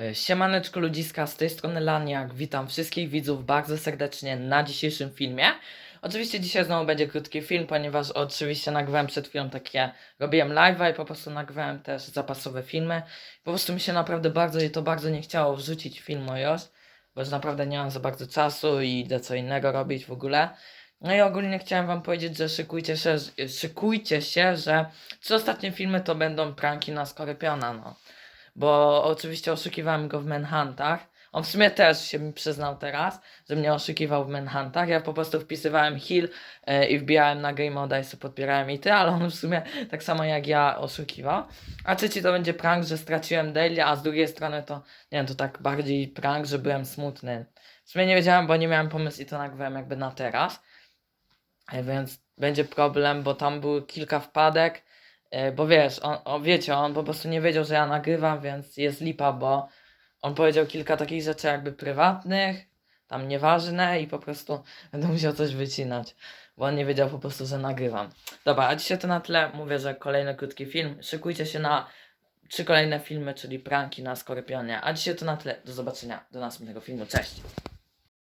E, Siemaneczko ludziska, z tej strony Laniak, witam wszystkich widzów bardzo serdecznie na dzisiejszym filmie. Oczywiście dzisiaj znowu będzie krótki film, ponieważ oczywiście nagrywałem przed chwilą takie, robiłem live'a i po prostu nagrywałem też zapasowe filmy. Po prostu mi się naprawdę bardzo i to bardzo nie chciało wrzucić filmu już, bo już naprawdę nie mam za bardzo czasu i idę co innego robić w ogóle. No i ogólnie chciałem wam powiedzieć, że szykujcie się, szykujcie się, że trzy ostatnie filmy to będą pranki na Skorpiona, no bo oczywiście oszukiwałem go w Manhuntach. On w sumie też się mi przyznał teraz, że mnie oszukiwał w Manhuntach. Ja po prostu wpisywałem heal e, i wbijałem na game moda i sobie podbierałem i ty, ale on w sumie tak samo jak ja oszukiwał. A trzeci to będzie prank, że straciłem daily, a z drugiej strony to, nie wiem, to tak bardziej prank, że byłem smutny. W sumie nie wiedziałem, bo nie miałem pomysłu i to nagrywałem jakby na teraz. E, Więc będzie problem, bo tam było kilka wpadek. E, Bo wiesz, on, o, wiecie, on po prostu nie wiedział, że ja nagrywam, więc jest lipa, bo on powiedział kilka takich rzeczy jakby prywatnych, tam nieważne i po prostu będę musiał coś wycinać, bo on nie wiedział po prostu, że nagrywam. Dobra, a dzisiaj to na tyle. Mówię, że kolejny krótki film. Szykujcie się na trzy kolejne filmy, czyli pranki na Skorpionie. A dzisiaj to na tyle. Do zobaczenia do następnego filmu. Cześć!